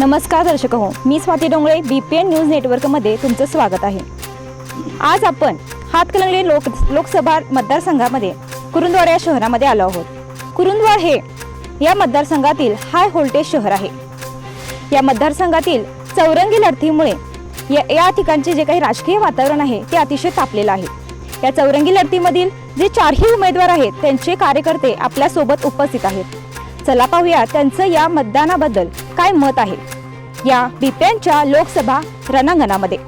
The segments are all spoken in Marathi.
नमस्कार दर्शक हो मी Swati Dongle B P N news नेटवर्कमध्ये तुमचं स्वागत आहे. आज आपण हातकलंगले लोक लोकसभा मतदारसंघामध्ये कुरुंदवाड या शहरामध्ये आलो आहोत. कुरुंदवाड हे या मतदारसंघातील हाय व्होल्टेज शहर आहे. या मतदारसंघातील चौरंगी लढतीमुळे या या ठिकाणचे जे काही राजकीय वातावरण आहे ते अतिशय तापलेलं आहे. या चौरंगी लढतीमधील जे चारही उमेदवार आहेत त्यांचे कार्यकर्ते आपल्यासोबत उपस्थित आहेत. चला पाहूया त्यांचं या मतदानाबद्दल. काय मत आहे? या बिप्यांच्या लोकसभा रणांगणामध्ये.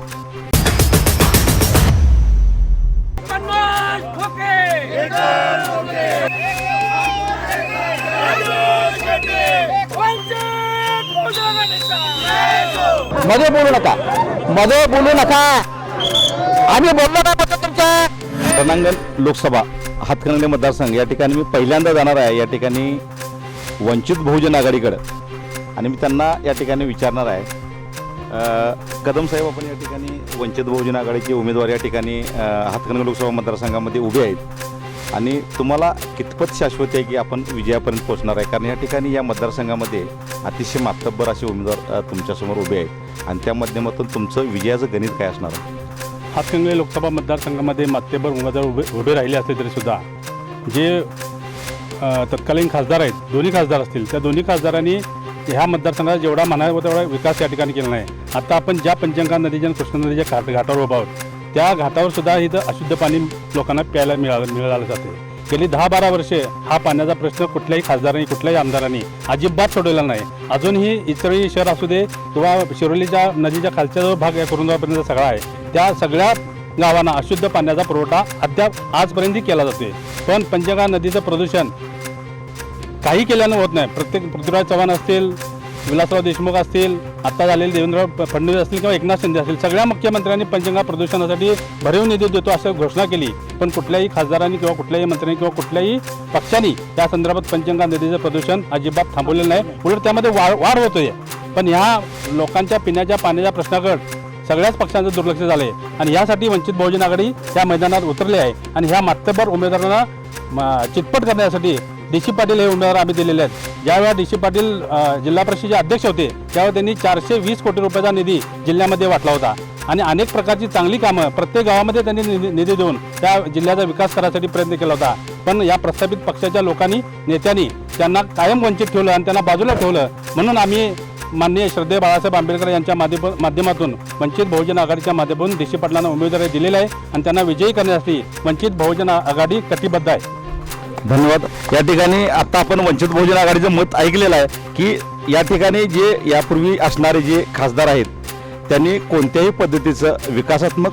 मध्ये बोलू नका. मध्ये बोलू नका. आम्ही बोललो ना तुमच्या रणांगण लोकसभा हातकणंगले मतदारसंघ. या ठिकाणी मी पहिल्यांदा जाणार आहे. या ठिकाणी वंचित बहुजन आघाडीकडं. आणि मी त्यांना या ठिकाणी विचारणार आहे. कदम साहेब आपण या ठिकाणी वंचित बहुजन आघाडीचे उमेदवार या ठिकाणी अ, हातकणंगले लोकसभा मतदारसंघामध्ये उभे आहेत. आणि तुम्हाला कितपत शाश्वत आहे की आपण विजयापर्यंत पोहोचणार आहे? कारण या ठिकाणी या मतदारसंघामध्ये अतिशय मातब्बर असे उमेदवार तुमच्यासमोर उभे आहेत. आणि त्या माध्यमातून तुमचं विजयाचं गणित काय असणार आहे? हातकंगले लोकसभा मतदारसंघामध्ये मातेभर उमेदवार उभे उभे राहिले असले तरीसुद्धा जे तत्कालीन खासदार आहेत दोन्ही खासदार असतील त्या दोन्ही खासदारांनी ह्या मतदारसंघात जेवढा म्हणावा तेवढा विकास या ठिकाणी केला नाही. आता आपण ज्या पंचगंगा नदीच्या आणि कृष्णा नदीच्या घाट घाटावर उभा आहोत त्या घाटावर सुद्धा इथं अशुद्ध पाणी लोकांना प्यायला मिळालं मिळालं जाते. गेली दहा बारा वर्षे हा पाण्याचा प्रश्न कुठल्याही खासदारांनी कुठल्याही आमदारांनी अजिबात सोडवला नाही. अजूनही इतरही शहर असू दे किंवा शिरोलीच्या नदीच्या खालच्या जो भाग या कुरुंदापर्यंत सगळा आहे त्या सगळ्या गावांना अशुद्ध पाण्याचा पुरवठा अद्याप आजपर्यंत केला जातोय. पण पंचगंगा नदीचं प्रदूषण काही केल्यानं होत नाही. प्रत्येक पृथ्वीराज चव्हाण असतील विलासराव देशमुख असतील आता झालेले देवेंद्र फडणवीस असतील किंवा एकनाथ शिंदे असतील सगळ्या मुख्यमंत्र्यांनी पंचगंगा प्रदूषणासाठी भरीव निधी देतो अशी घोषणा केली. पण कुठल्याही खासदारांनी किंवा कुठल्याही मंत्र्यांनी किंवा कुठल्याही पक्षांनी त्या संदर्भात पंचगंगा नदीचं प्रदूषण अजिबात थांबवलेलं नाही. उलट त्यामध्ये वाढ वाढ होतोय. पण ह्या लोकांच्या पिण्याच्या पाण्याच्या प्रश्नाकडे सगळ्याच पक्षांचं दुर्लक्ष झालंय. आणि यासाठी वंचित बहुजन आघाडी या मैदानात उतरले आहे. आणि ह्या मातबर उमेदवारांना चितपट करण्यासाठी डी सी पाटील हे उमेदवार आम्ही दिलेले आहेत. ज्यावेळेला डी सी पाटील जिल्हा परिषदेचे अध्यक्ष होते त्यावेळी त्यांनी चारशे वीस कोटी रुपयाचा निधी जिल्ह्यामध्ये वाटला होता. आणि अनेक प्रकारची चांगली कामं प्रत्येक गावामध्ये त्यांनी निधी निधी देऊन त्या जिल्ह्याचा विकास करायसाठी प्रयत्न केला होता. पण या प्रस्थापित पक्षाच्या लोकांनी नेत्यांनी त्यांना कायम वंचित ठेवलं आणि त्यांना बाजूला ठेवलं. म्हणून आम्ही माननीय श्रद्धेय बाळासाहेब आंबेडकर यांच्या माध्यम माध्यमातून वंचित बहुजन आघाडीच्या माध्यमातून डी सी पाटलांना उमेदवारी दिलेली आहे आणि त्यांना विजयी करण्यासाठी वंचित बहुजन आघाडी कटिबद्ध आहे. धन्यवाद. या ठिकाणी आता आपण वंचित बहुजन आघाडीचं मत ऐकलेलं आहे की या ठिकाणी जे यापूर्वी असणारे जे खासदार आहेत त्यांनी कोणत्याही पद्धतीचं विकासात्मक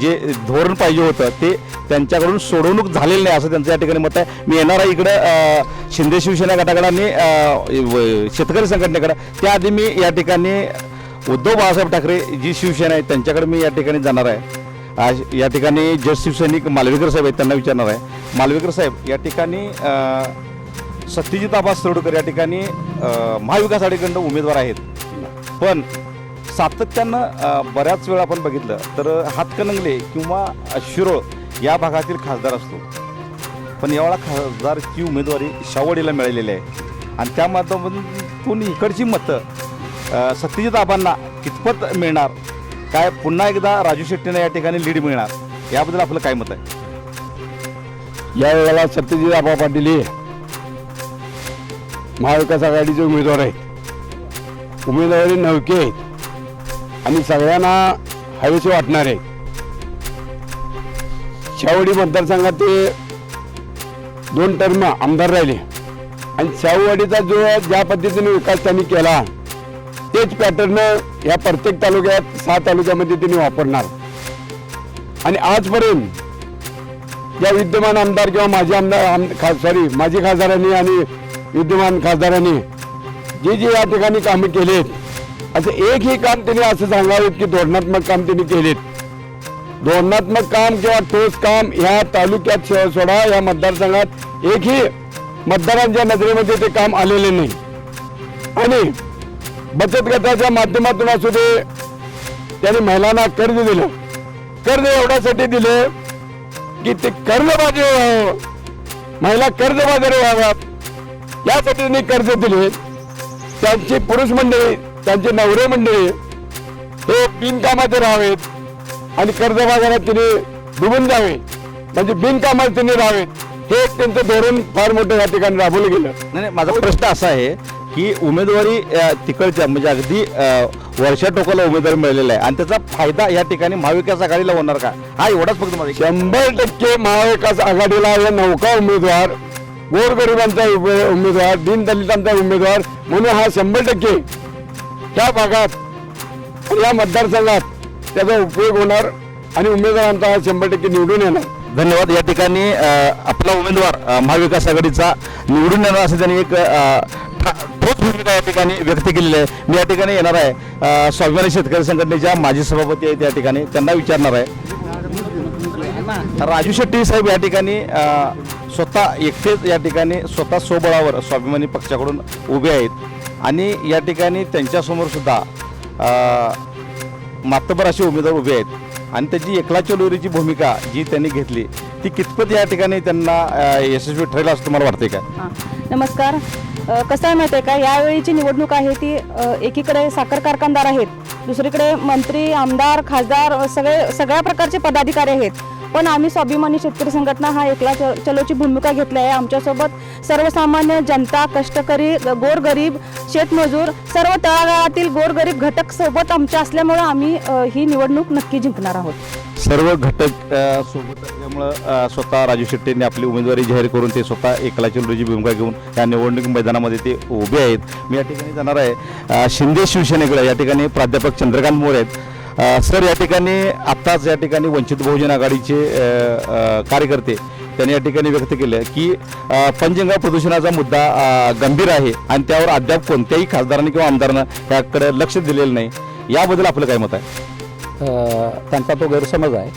जे धोरण पाहिजे होतं ते त्यांच्याकडून सोडवणूक झालेलं नाही असं त्यांचं या ठिकाणी मत आहे. मी येणार आहे इकडं शिंदे शिवसेना गटाकडे आणि शेतकरी संघटनेकडं. त्याआधी मी या ठिकाणी उद्धव बाळासाहेब ठाकरे जी शिवसेना आहे त्यांच्याकडे मी या ठिकाणी जाणार आहे. आज या ठिकाणी ज्येष्ठ शिवसैनिक मालवेकर साहेब आहेत त्यांना विचारणार आहे. मालवेकर साहेब या ठिकाणी सत्यजित आबा सरोडकर या ठिकाणी महाविकास आघाडीकडनं उमेदवार आहेत. पण सातत्यानं बऱ्याच वेळा आपण बघितलं तर हातकणंगले किंवा शिरोळ या भागातील खासदार असतो. पण यावेळा खासदारची उमेदवारी शावडीला मिळालेली आहे. आणि त्या माध्यमातून इकडची मतं सत्यजित आबांना कितपत मिळणार? काय पुन्हा एकदा राजू शेट्टींना या ठिकाणी लीड मिळणार? याबद्दल आपलं काय मत आहे? या वेळेला सत्यजित आबा पाटील हे महाविकास आघाडीचे उमेदवार आहेत. उमेदवारी नौके आहेत. आणि सगळ्यांना हवेचे वाटणार आहेत. शावडी मतदारसंघात ते दोन टर्म आमदार राहिले. आणि शाहूवाडीचा जो ज्या पद्धतीने विकास त्यांनी केला तेच पॅटर्न या प्रत्येक तालुक्यात सहा तालुक्यामध्ये त्यांनी वापरणार. आणि आजपर्यंत या विद्यमान आमदार किंवा माजी आमदार आम खा सॉरी माजी खासदारांनी आणि विद्यमान खासदारांनी जे जे या ठिकाणी कामे केलेत असं एकही काम त्यांनी असं सांगावेत की धोरणात्मक काम त्यांनी केलेत. धोरणात्मक काम किंवा ठोस काम ह्या तालुक्यात सोडा या मतदारसंघात एकही मतदारांच्या नजरेमध्ये ते काम आलेले नाही. आणि बचत गटाच्या माध्यमातून असू दे त्यांनी महिलांना कर्ज दिलं. कर्ज एवढ्यासाठी दिले की ते कर्जबाजी व्हावं. महिला कर्जबाजारी व्हाव्यात. यासाठी त्यांनी कर्ज दिले. त्यांची पुरुष मंडळी त्यांचे नवरे मंडळी हे बिनकामाचे राहावेत आणि कर्ज बाजारात तिने डुबून जावे. म्हणजे बिनकामात तिने राहावेत. हे त्यांचं धोरण फार मोठं या ठिकाणी राबवलं गेलं. नाही, माझा प्रश्न असा आहे की उमेदवारी तिकडच्या म्हणजे अगदी वरच्या टोकाला उमेदवारी मिळालेला आहे. आणि त्याचा फायदा या ठिकाणी महाविकास आघाडीला होणार का? हा एवढाच फक्त माझा शंभर टक्के महाविकास आघाडीला हे नौका उमेदवार गोरगरिबांचा उमे- उमेदवार दीनदलितांचा उमेदवार म्हणून हा शंभर टक्के त्या भागात या मतदारसंघात त्याचा उपयोग होणार आणि उमेदवारांचा हा शंभर टक्के निवडून येणार. धन्यवाद. या ठिकाणी आपला उमेदवार महाविकास आघाडीचा निवडून येणार असं त्यांनी एक ठोस भूमिका या ठिकाणी व्यक्त केलेली आहे. मी या ठिकाणी येणार आहे. स्वाभिमानी शेतकरी संघटनेच्या माजी सभापती आहेत या ठिकाणी त्यांना विचारणार आहे. राजू शेट्टी साहेब या ठिकाणी स्वतः एकटेच या ठिकाणी स्वतः स्वबळावर स्वाभिमानी पक्षाकडून उभे आहेत. आणि या ठिकाणी त्यांच्यासमोर सुद्धा मातबर असे उमेदवार उभे आहेत. आणि त्याची एकला चलोरीची भूमिका जी त्यांनी घेतली ती कितपत या ठिकाणी त्यांना यशस्वी ठरेल असं तुम्हाला वाटते का नमस्कार. कसं आहे माहिती आहे का? यावेळीची निवडणूक आहे ती एकीकडे साखर कारखानदार आहेत दुसरीकडे मंत्री आमदार खासदार सगळे सगळ्या प्रकारचे पदाधिकारी आहेत. पण आम्ही स्वाभिमानी शेतकरी संघटना हा एकला च- चलोची भूमिका घेतली आहे. आमच्यासोबत सर्वसामान्य जनता कष्टकरी गोरगरीब शेतमजूर सर्व तळागाळातील गोरगरीब घटक सोबत आमच्या असल्यामुळं आम्ही ही निवडणूक नक्की जिंकणार आहोत. सर्व घटक सोबत त्यामुळं स्वतः राजू शेट्टींनी आपली उमेदवारी जाहीर करून ते स्वतः एकला चलोरीची भूमिका घेऊन या निवडणूक मैदानामध्ये ते उभे आहेत. मी या ठिकाणी जाणार आहे. शिंदे शिवसेनेकडे या ठिकाणी प्राध्यापक चंद्रकांत मोरे आहेत. सर या ठिकाणी आत्ताच या ठिकाणी वंचित बहुजन आघाडीचे कार्यकर्ते त्यांनी या ठिकाणी व्यक्त केलं की अ, पंचगंगा प्रदूषणाचा मुद्दा गंभीर आहे आणि त्यावर अद्याप कोणत्याही खासदारांनी किंवा आमदारानं याकडे लक्ष दिलेलं नाही. याबद्दल आपलं काय मत आहे? त्यांचा तो गैरसमज आहे.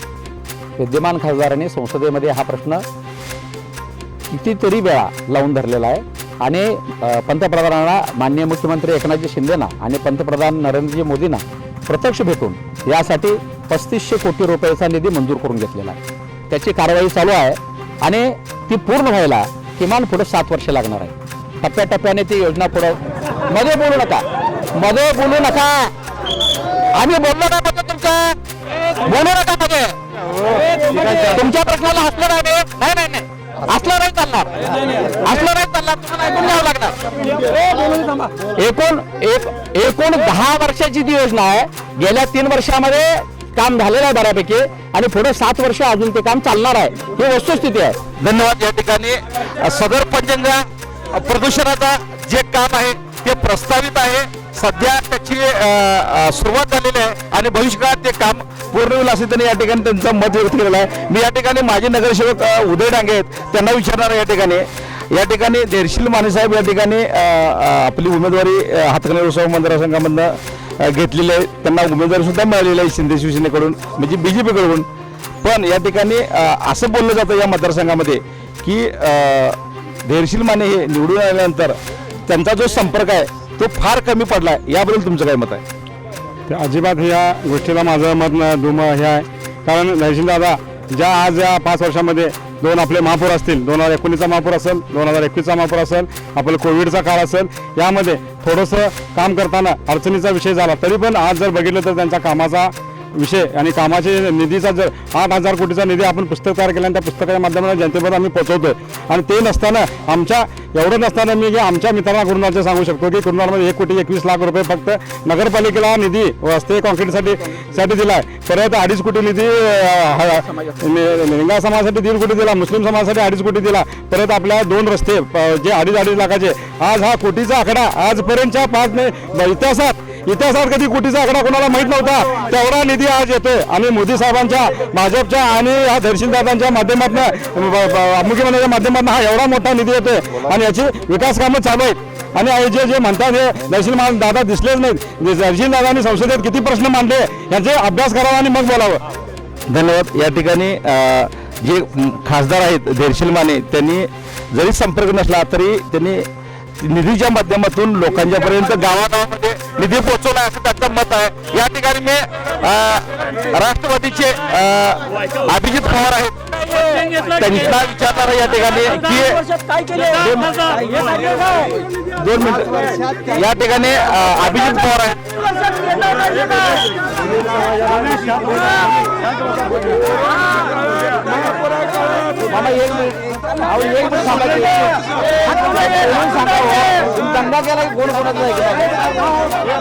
विद्यमान खासदारांनी संसदेमध्ये हा प्रश्न कितीतरी वेळा लावून धरलेला आहे. आणि पंतप्रधानांना माननीय मुख्यमंत्री एकनाथजी शिंदेना आणि पंतप्रधान नरेंद्रजी मोदींना प्रत्यक्ष भेटून यासाठी पस्तीसशे कोटी रुपयाचा निधी मंजूर करून घेतलेला आहे. त्याची कारवाई चालू आहे आणि ती पूर्ण व्हायला किमान पुढे सात वर्ष लागणार आहे टप्प्याटप्प्याने ती योजना पुढं मध्ये बोलू नका. मध्ये बोलू नका. आम्ही बोललो ना तुमचं. बोलू नका मध्ये तुमच्या प्रश्नाला हसलं नाही रे. नाही नाही नाही. हसलं नाही चालणार. असलं नाही चालणार तुम्हाला ऐकून घ्यावं लागणार. एकूण एक एकूण दहा वर्षाची ती योजना आहे. गेल्या तीन वर्षामध्ये काम झालेलं आहे बऱ्यापैकी. आणि पुढे सात वर्ष अजून ते काम चालणार आहे. ही वस्तुस्थिती आहे. धन्यवाद या ठिकाणी. सदर पंचगंगा प्रदूषणाचा जे काम आहे ते प्रस्तावित आहे. सध्या त्याची सुरुवात झालेली आहे आणि भविष्यकाळात ते काम पूर्ण होईल असे त्यांनी या ठिकाणी त्यांचं मत व्यक्त केलेलं आहे. मी या ठिकाणी माजी नगरसेवक उदय डांगे आहेत. त्यांना विचारणार आहे या ठिकाणी. या ठिकाणी देरशील मानेसाहेब या ठिकाणी आपली उमेदवारी हातकणी उत्सव मतदारसंघामधनं घेतलेली आहे. त्यांना उमेदवारी सुद्धा मिळालेली आहे शिंदे शिवसेनेकडून म्हणजे बी जे पीकडून पण या ठिकाणी असं बोललं जातं या मतदारसंघामध्ये की अ, धैर्यशील माने हे निवडून आल्यानंतर त्यांचा जो संपर्क आहे तो फार कमी पडला आहे याबद्दल तुमचं काय मत आहे? ते अजिबात ह्या गोष्टीला माझं मत न- दुम हे आहे. कारण दादा ज्या आज या पाच वर्षामध्ये दोन आपले महापौर असतील दोन हजार एकोणीसचा महापौर असेल दोन हजार एकवीसचा महापौर असेल आपलं कोविडचा काळ असेल यामध्ये थोडंसं काम करताना अडचणीचा विषय झाला तरी पण आज जर बघितलं तर त्यांचा कामाचा विषय आणि कामाचे निधीचा जर आठ हजार कोटीचा निधी आपण पुस्तक तयार केला आणि त्या पुस्तकाच्या माध्यमातून जनतेपर्यंत आम्ही पोहोचवतोय. आणि ते नसताना आमच्या एवढं नसताना मी हे आमच्या मित्रांना कुरुंदाचे सांगू शकतो की कुरुंदामध्ये एक कोटी एकवीस लाख रुपये फक्त नगरपालिकेला निधी रस्ते कॉन्क्रीटसाठी साठी दिला आहे परत अडीच कोटी निधी लिंगा समाजासाठी दीड कोटी दिला मुस्लिम समाजासाठी अडीच कोटी दिला. परत आपल्या दोन रस्ते जे अडीच अडीच लाखाचे आज हा कोटीचा आकडा आजपर्यंतच्या पाच इतिहासात इतिहासात कधी कुटीचा आकडा कोणाला माहीत नव्हता तेवढा निधी आज येतोय. आणि मोदी साहेबांच्या भाजपच्या आणि या दर्शनदादांच्या माध्यमातून मुख्यमंत्र्यांच्या माध्यमातून हा एवढा मोठा निधी येतोय. आणि याची विकास कामं चालू आहेत. आणि जे जे म्हणतात हे दर्शन दादा दिसलेच नाहीत. दर्शन दादांनी संसदेत किती प्रश्न मांडले यांचे अभ्यास करावा आणि मग बोलावं. धन्यवाद. या ठिकाणी जे खासदार आहेत धैर्यशील माने त्यांनी जरी संपर्क नसला तरी त्यांनी निधीच्या माध्यमातून लोकांच्या पर्यंत गावागावामध्ये निधी पोहोचवला असं त्यांचं मत आहे. या ठिकाणी मी राष्ट्रवादीचे अभिजित पवार आहेत. त्यांना विचारणार या ठिकाणी की दोन मिनिट. या ठिकाणी अभिजित पवार आहे मामा एक मिनिट. अहो एक मिनिट थांबा की. बोलून सांगा हो. तुम्ही दंगा केला की कोण कोणाचं ऐकलं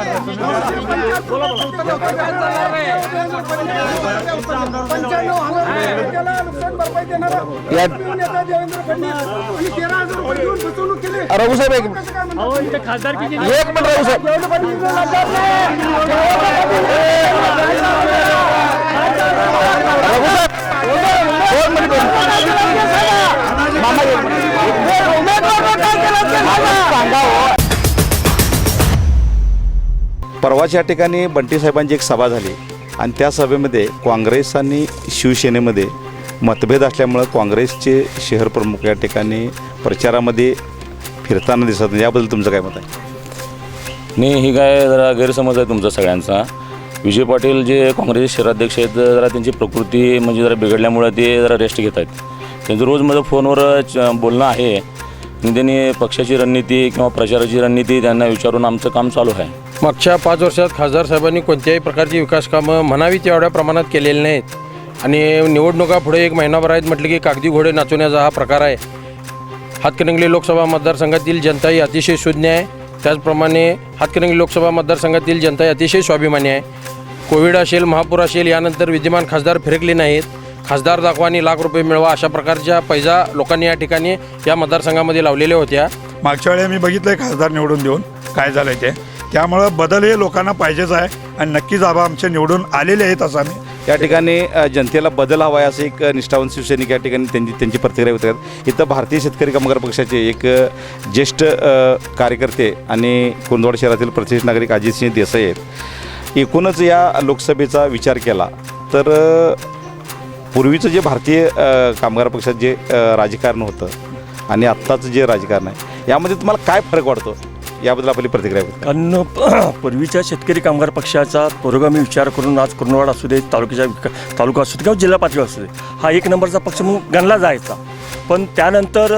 या रघु साहेब एक मिनिट एक मिनिट रघु साहेब रघु साहेब दोन मिनिट दोन मिनिट. मामा एक मिनिट. मामा, सांगा हो. परवाच या ठिकाणी बंटी साहेबांची एक सभा झाली आणि त्या सभेमध्ये काँग्रेस आणि शिवसेनेमध्ये मतभेद असल्यामुळं काँग्रेसचे शहर प्रमुख या ठिकाणी प्रचारामध्ये फिरताना दिसत नाही. याबद्दल तुमचं काय मत आहे? नाही ही काय जरा गैरसमज आहे तुमचा सगळ्यांचा. विजय पाटील जे काँग्रेसचे शहराध्यक्ष आहेत जरा त्यांची प्रकृती म्हणजे जरा बिघडल्यामुळे ते जरा रेस्ट घेत आहेत. त्यांचं रोज माझं फोनवर च- बोलणं आहे आणि त्यांनी पक्षाची रणनीती किंवा प्रचाराची रणनीती त्यांना विचारून आमचं काम चालू आहे. मागच्या पाच वर्षात खासदार साहेबांनी कोणत्याही प्रकारची विकास कामं म्हणावी तेवढ्या प्रमाणात केलेली नाहीत. आणि निवडणुका पुढे एक महिनाभर आहेत म्हटलं की कागदी घोडे नाचवण्याचा हा प्रकार आहे. हातकणंगले लोकसभा मतदारसंघातील जनता ही अतिशय शून्य आहे. त्याचप्रमाणे हातकणंगले लोकसभा मतदारसंघातील जनता ही अतिशय स्वाभिमानी आहे. कोविड असेल महापूर असेल यानंतर विद्यमान खासदार फिरकले नाहीत. खासदार दाखवा आणि लाख रुपये मिळवा अशा प्रकारच्या पैजा लोकांनी या ठिकाणी या मतदारसंघामध्ये लावलेल्या होत्या. मागच्या वेळी आम्ही बघितलं आहे खासदार निवडून देऊन काय झालं ते. त्यामुळं बदल हे लोकांना पाहिजेच आहे आणि नक्कीच आबा आमचे निवडून आलेले आहेत असं आम्ही या ठिकाणी जनतेला बदल हवा आहे असं एक निष्ठावंत शिवसैनिक या ठिकाणी त्यांची त्यांची प्रतिक्रिया करतात. इथं भारतीय शेतकरी कामगार पक्षाचे एक ज्येष्ठ कार्यकर्ते आणि कुंदवाड शहरातील प्रतिष्ठित नागरिक अजितसिंह देसाई आहेत. एकूणच या लोकसभेचा विचार केला तर पूर्वीचं जे भारतीय कामगार पक्षात जे राजकारण होतं आणि आत्ताचं जे राजकारण आहे यामध्ये तुम्हाला काय फरक वाटतो? याबद्दल आपली प्रतिक्रिया व्यक्त कारण पूर्वीच्या शेतकरी कामगार पक्षाचा पुरोगामी विचार करून आज कुर्नवाड असू दे तालुक्याच्या विका- तालुका असू दे किंवा जिल्हा पातळीवर असू दे हा एक नंबरचा पक्ष म्हणून गणला जायचा. पण त्यानंतर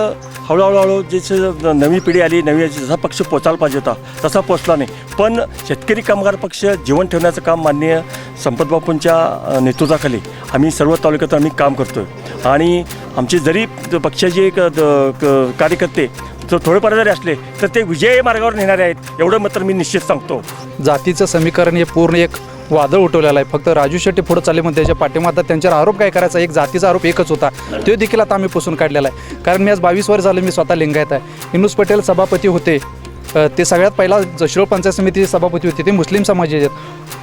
हळूहळू हळू जसं नवी पिढी आली नवी जसा पक्ष पोचायला पाहिजे होता तसा पोचला नाही. पण शेतकरी कामगार पक्ष जीवन ठेवण्याचं काम माननीय संपतबापूंच्या नेतृत्वाखाली आम्ही सर्व तालुक्यात आम्ही काम करतो आहे आणि आमचे जरी पक्षाचे एक द- क- कार्यकर्ते जर थोडेफार जरी असले तर ते विजय मार्गावर नेणारे आहेत एवढं मात्र मी निश्चित सांगतो. जातीचं समीकरण हे पूर्ण एक वादळ उठवलेलं आहे. फक्त राजू शेट्टी पुढे चालले म्हणून त्याच्या पाठिंबा त्यांच्यावर आरोप काय करायचा? एक जातीचा आरोप एकच होता. तो देखील आता आम्ही पुसून काढलेला आहे. कारण मी आज बावीस वर्ष झालं मी स्वतः लिंगायत आहे. इनुस पटेल सभापती होते. ते सगळ्यात पहिला जशिरोळ पंचायत समितीचे सभापती होते. ते मुस्लिम समाजाचे आहेत.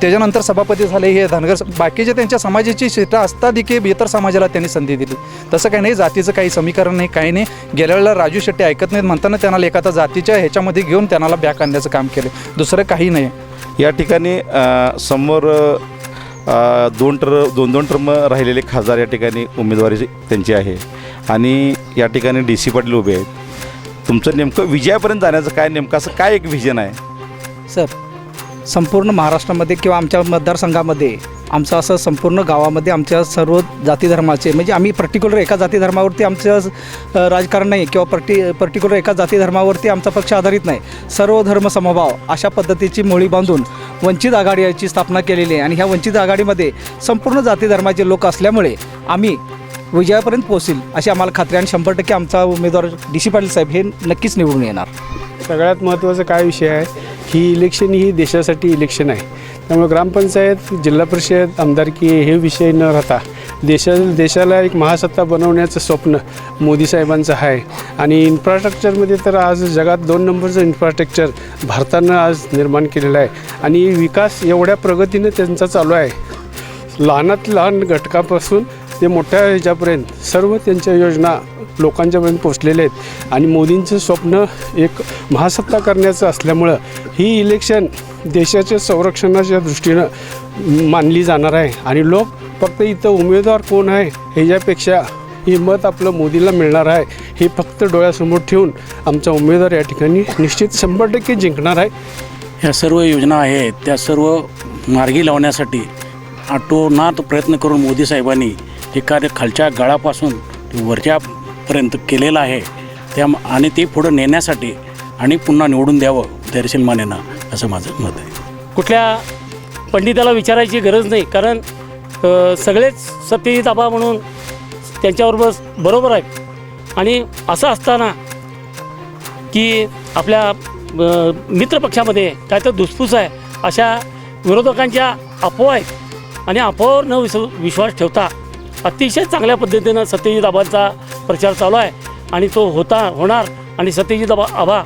त्याच्यानंतर सभापती झाले हे धनगर बाकीचे त्यांच्या समाजाची सीटा असता देखील इतर समाजाला त्यांनी संधी दिली. तसं काही नाही जातीचं काही समीकरण नाही काही नाही. गेल्या वेळेला राजू शेट्टी ऐकत नाहीत म्हणताना त्यांना एखादा जातीच्या ह्याच्यामध्ये घेऊन त्यांना बॅक आणण्याचं काम केलं. दुसरं काही नाही. या ठिकाणी समोर दोन टर दोन दोन टर्म राहिलेले खासदार या ठिकाणी उमेदवारी त्यांची आहे. आणि या ठिकाणी डी सी पाटील उभे आहेत. तुमचं नेमकं विजयापर्यंत जाण्याचं काय नेमकं असं काय एक व्हिजन आहे? सर संपूर्ण महाराष्ट्रामध्ये किंवा आमच्या मतदारसंघामध्ये आमचं असं संपूर्ण गावामध्ये आमच्या सर्व जाती धर्माचे म्हणजे आम्ही पर्टिक्युलर एका जाती धर्मावरती आमचं राजकारण नाही किंवा पर्टी पर्टिक्युलर एका जाती धर्मावरती आमचा पक्ष आधारित नाही. सर्व धर्म समभाव अशा पद्धतीची मोळी बांधून वंचित आघाडीची स्थापना केलेली आहे. आणि ह्या वंचित आघाडीमध्ये संपूर्ण जाती धर्माचे लोक असल्यामुळे आम्ही विजयापर्यंत पोहोचील अशी आम्हाला खात्री आणि शंभर टक्के आमचा उमेदवार डी सी पाटील साहेब हे नक्कीच निवडून येणार. सगळ्यात महत्त्वाचा काय विषय आहे? ही इलेक्शन ही देशासाठी इलेक्शन आहे. त्यामुळे ग्रामपंचायत जिल्हा परिषद आमदारकी हे विषय न राहता देशा देशाला एक महासत्ता बनवण्याचं स्वप्न मोदी साहेबांचं आहे. आणि इन्फ्रास्ट्रक्चरमध्ये तर आज जगात दोन नंबरचं इन्फ्रास्ट्रक्चर भारतानं आज निर्माण केलेलं आहे. आणि विकास एवढ्या प्रगतीनं त्यांचा चालू आहे. लहानात लहान घटकापासून ते मोठ्या ह्याच्यापर्यंत सर्व त्यांच्या योजना लोकांच्यापर्यंत पोचलेले आहेत. आणि मोदींचं स्वप्न एक महासत्ता करण्याचं असल्यामुळं ही इलेक्शन देशाच्या संरक्षणाच्या दृष्टीनं मानली जाणार आहे. आणि लोक फक्त इथं उमेदवार कोण आहे ह्याच्यापेक्षा हे मत आपलं मोदीला मिळणार आहे. हे फक्त डोळ्यासमोर ठेवून आमचा उमेदवार या ठिकाणी निश्चित शंभर टक्के जिंकणार आहे. ह्या सर्व योजना आहेत त्या सर्व मार्गी लावण्यासाठी आटोनात प्रयत्न करून मोदी साहेबांनी हे कार्य खालच्या गळापासून वरच्यापर्यंत केलेलं आहे. त्या आणि ते पुढं नेण्यासाठी आणि पुन्हा निवडून द्यावं दर्शन मानेनं असं माझं मत आहे. कुठल्या पंडिताला विचारायची गरज नाही कारण सगळेच सत्यजित आबा म्हणून त्यांच्याबरोबर बरोबर आहे आणि असं असताना की आपल्या मित्रपक्षामध्ये काय तर धुसफूस आहे अशा विरोधकांच्या अफवा आहेत. आणि अफवावर न विस विश्वास ठेवता अतिशय चांगल्या पद्धतीनं सत्यजित आबांचा प्रचार चालू आहे आणि तो होता होणार. आणि सत्यजित आबा आबा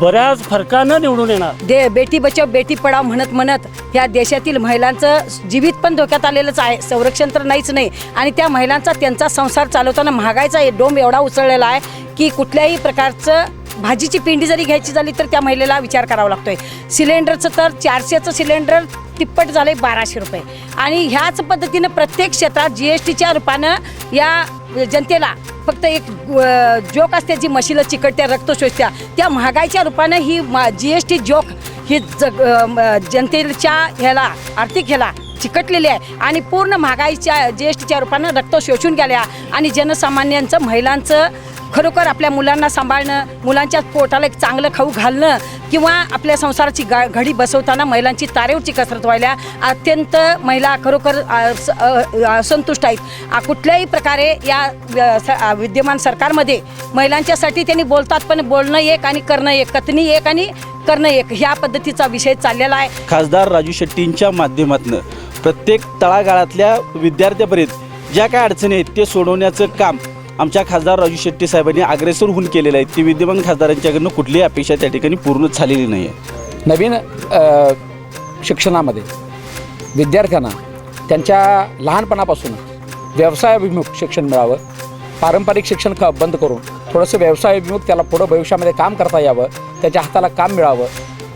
बऱ्याच फरकानं निवडून येणार. दे बेटी बचाव बेटी पडाव म्हणत म्हणत या देशातील महिलांचं जीवित पण धोक्यात आलेलंच आहे. संरक्षण तर नाहीच नाही. आणि त्या महिलांचा त्यांचा संसार चालवताना महागाईचा डोंब एवढा उसळलेला आहे की कुठल्याही प्रकारचं भाजीची पिंडी जरी घ्यायची झाली तर त्या महिलेला विचार करावा लागतोय. सिलेंडरचं तर चारशेचं सिलेंडर तिप्पट झालं आहे बाराशे रुपये. आणि ह्याच पद्धतीनं प्रत्येक क्षेत्रात जी एस टीच्या रूपानं या जनतेला फक्त एक जोक असते जी म्हशीला चिकटत्या रक्त शोषत्या त्या महागाईच्या रूपानं ही जी एस टी जोक ही जग जनतेच्या ह्याला आर्थिक ह्याला चिकटलेली आहे. आणि पूर्ण महागाईच्या जी एस टीच्या रूपानं रक्त शोषून गेल्या. आणि जनसामान्यांचं महिलांचं खरोखर आपल्या मुलांना सांभाळणं मुलांच्या पोटाला एक चांगलं खाऊ घालणं किंवा आपल्या संसाराची गा घडी बसवताना महिलांची तारेवरची कसरत व्हायला अत्यंत महिला खरोखर स- असंतुष्ट आहेत. कुठल्याही प्रकारे या स- विद्यमान सरकारमध्ये महिलांच्यासाठी त्यांनी बोलतात पण बोलणं एक आणि करणं एक कथनी एक आणि करणं एक ह्या पद्धतीचा विषय चाललेला आहे. खासदार राजू शेट्टींच्या माध्यमातून प्रत्येक तळागाळातल्या विद्यार्थ्यापर्यंत ज्या काय अडचणी आहेत ते सोडवण्याचं काम आमच्या खासदार राजू शेट्टी साहेबांनी अग्रेसर होऊन केलेलं आहे ती विद्यमान खासदारांच्याकडनं कुठलीही अपेक्षा त्या ठिकाणी पूर्ण झालेली नाही आहे. नवीन शिक्षणामध्ये विद्यार्थ्यांना त्यांच्या लहानपणापासून व्यवसायाभिमुख शिक्षण मिळावं पारंपरिक शिक्षण क बंद करून थोडंसं व्यवसायाभिमुख त्याला पुढं भविष्यामध्ये काम करता यावं त्याच्या हाताला काम मिळावं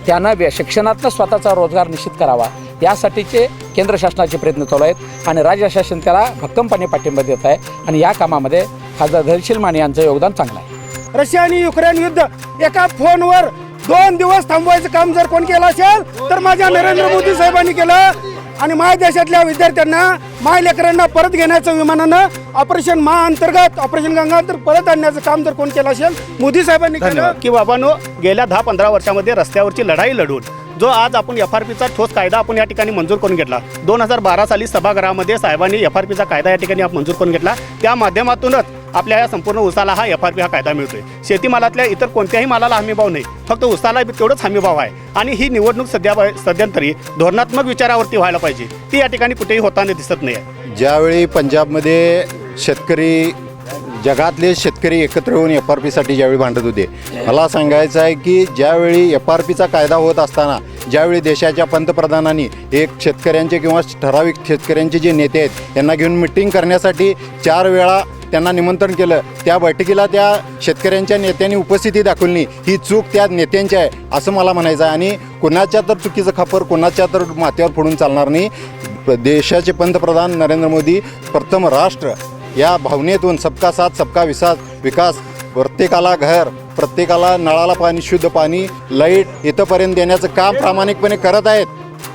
त्यांना व्य शिक्षणातनं स्वतःचा रोजगार निश्चित करावा यासाठीचे केंद्र शासनाचे प्रयत्न चालू आहेत आणि राज्य शासन त्याला भक्कमपणे पाठिंबा देत आहे आणि या कामामध्ये खासदार धैर्यशील माने यांचं योगदान चांगलं आहे. रशिया आणि युक्रेन युद्ध एका फोनवर दोन दिवस थांबवायचं काम जर कोण केलं असेल तर माझ्या नरेंद्र मोदी साहेबांनी केलं. आणि माझ्या देशातल्या विद्यार्थ्यांना माय लेकरांना परत घेण्याचं विमानानं ऑपरेशन मा अंतर्गत ऑपरेशन गंगा परत आणण्याचं काम जर कोण केलं असेल मोदी साहेबांनी केलं. की बाबांनो गेल्या दहा पंधरा वर्षामध्ये रस्त्यावरची लढाई लढून जो आज आपण एफ आर पीचा ठोस कायदा आपण या ठिकाणी मंजूर करून घेतला. दोन हजार बारा साली सभागृहामध्ये साहेबांनी एफ आर पीचा कायदा या ठिकाणी मंजूर करून घेतला. त्या माध्यमातूनच आपल्या या संपूर्ण उसाला हा एफ आर पी हा कायदा मिळतोय. शेतीमालातल्या इतर कोणत्याही मालाला हमीभाव नाही. फक्त उसाला बी तेवढंच हमीभाव आहे. आणि ही निवडणूक सध्या सध्यांतरी धोरणात्मक विचारावरती व्हायला पाहिजे. ती या ठिकाणी कुठेही होताना दिसत नाही आहे ज्यावेळी पंजाबमध्ये शेतकरी जगातले शेतकरी एकत्र येऊन एफ आर पीसाठी ज्यावेळी भांडत होते मला सांगायचं आहे की ज्यावेळी एफ आर पीचा कायदा होत असताना ज्यावेळी देशाच्या पंतप्रधानांनी एक शेतकऱ्यांचे किंवा ठराविक शेतकऱ्यांचे जे नेते आहेत त्यांना घेऊन मिटिंग करण्यासाठी चार वेळा त्यांना निमंत्रण केलं. त्या बैठकीला त्या शेतकऱ्यांच्या नेत्यांनी उपस्थिती दाखवली ही चूक त्या नेत्यांची आहे असं मला म्हणायचं आहे. आणि कुणाच्या तर चुकीचं खापर कुणाच्या तर माथ्यावर फोडून चालणार नाही. देशाचे पंतप्रधान नरेंद्र मोदी प्रथम राष्ट्र. या भावनेतून सबका साथ सबका विकास विकास प्रत्येकाला घर प्रत्येकाला नळाला पाणी शुद्ध पाणी लाइट इथंपर्यंत देण्याचं काम प्रामाणिकपणे करत आहेत.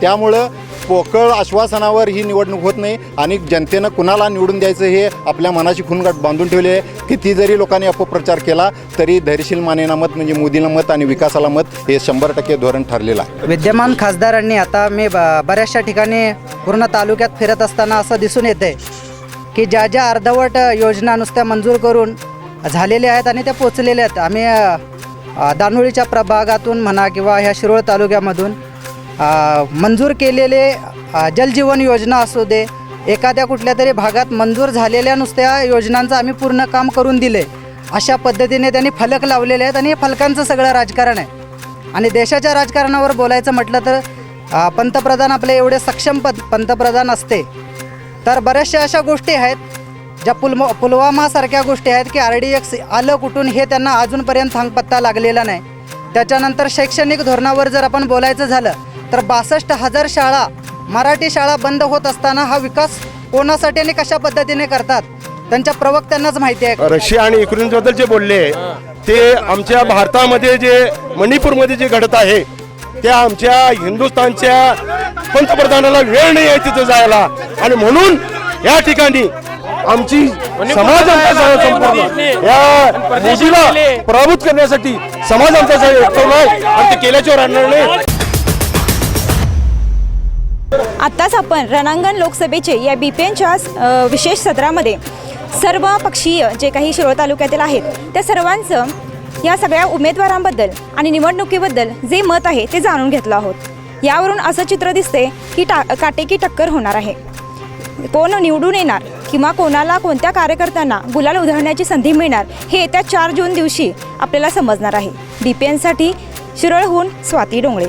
त्यामुळं पोकळ आश्वासनावर ही निवडणूक होत नाही आणि जनतेनं कुणाला निवडून द्यायचं हे आपल्या मनाची खुणगाठ बांधून ठेवली आहे. किती जरी लोकांनी अपप्रचार केला तरी धैर्यशील मानेना मत म्हणजे मोदीला मत आणि विकासाला मत हे शंभर टक्के धोरण ठरलेलं आहे. विद्यमान खासदारांनी आता मी ब बऱ्याचशा ठिकाणी पूर्ण तालुक्यात फिरत असताना असं दिसून येते की ज्या ज्या अर्धवट योजना नुसत्या मंजूर करून झालेल्या आहेत आणि त्या पोचलेल्या आहेत. आम्ही दानोळीच्या प्रभागातून म्हणा किंवा ह्या शिरोळ तालुक्यामधून मंजूर केलेले जलजीवन योजना असू दे एखाद्या कुठल्या तरी भागात मंजूर झालेल्या नुसत्या योजनांचं आम्ही पूर्ण काम करून दिले. अशा पद्धतीने त्यांनी फलक लावलेले आहेत आणि हे फलकांचं सगळं राजकारण आहे. आणि देशाच्या राजकारणावर बोलायचं म्हटलं तर पंतप्रधान आपले एवढे सक्षम पद पंतप्रधान असते. तर बऱ्याचशा अशा गोष्टी आहेत ज्या पुलमो पुलवामासारख्या गोष्टी आहेत की आर डी एक्स आलं कुठून हे त्यांना अजूनपर्यंत थांगपत्ता लागलेला नाही. त्याच्यानंतर शैक्षणिक धोरणावर जर आपण बोलायचं झालं तर बासष्ट हजार शाळा मराठी शाळा बंद होत असताना हा विकास कोणासाठी आणि कशा पद्धतीने करतात त्यांच्या प्रवक्त्यांनाच माहिती आहे. रशिया आणि युक्रेनबद्दल जे बोलले ते आमच्या भारतामध्ये जे मणिपूरमध्ये जे घडत आहे त्या आमच्या हिंदुस्थानच्या पंतप्रधानाला वेळ नाही आहे तिथं जायला. आणि म्हणून या ठिकाणी आमची समाज आमचा सगळा संपूर्ण या मोदीला पराभूत करण्यासाठी समाज आमचा आणि ते केल्याच्यावर आणणार नाही. आत्ताच आपण रणांगण लोकसभेचे या बी पी एनच्या विशेष सत्रामध्ये सर्व पक्षीय जे काही शिरोळ तालुक्यातील आहेत त्या सर्वांचं या सगळ्या उमेदवारांबद्दल आणि निवडणुकीबद्दल जे मत आहे ते जाणून घेतलं आहोत. यावरून असं चित्र दिसते की टा काटेकी टक्कर होणार आहे. कोण निवडून येणार किंवा कोणाला कोणत्या कार्यकर्त्यांना गुलाल उधळण्याची संधी मिळणार हे येत्या चार जून दिवशी आपल्याला समजणार आहे. बी पी एनसाठी शिरळहून स्वाती डोंगळे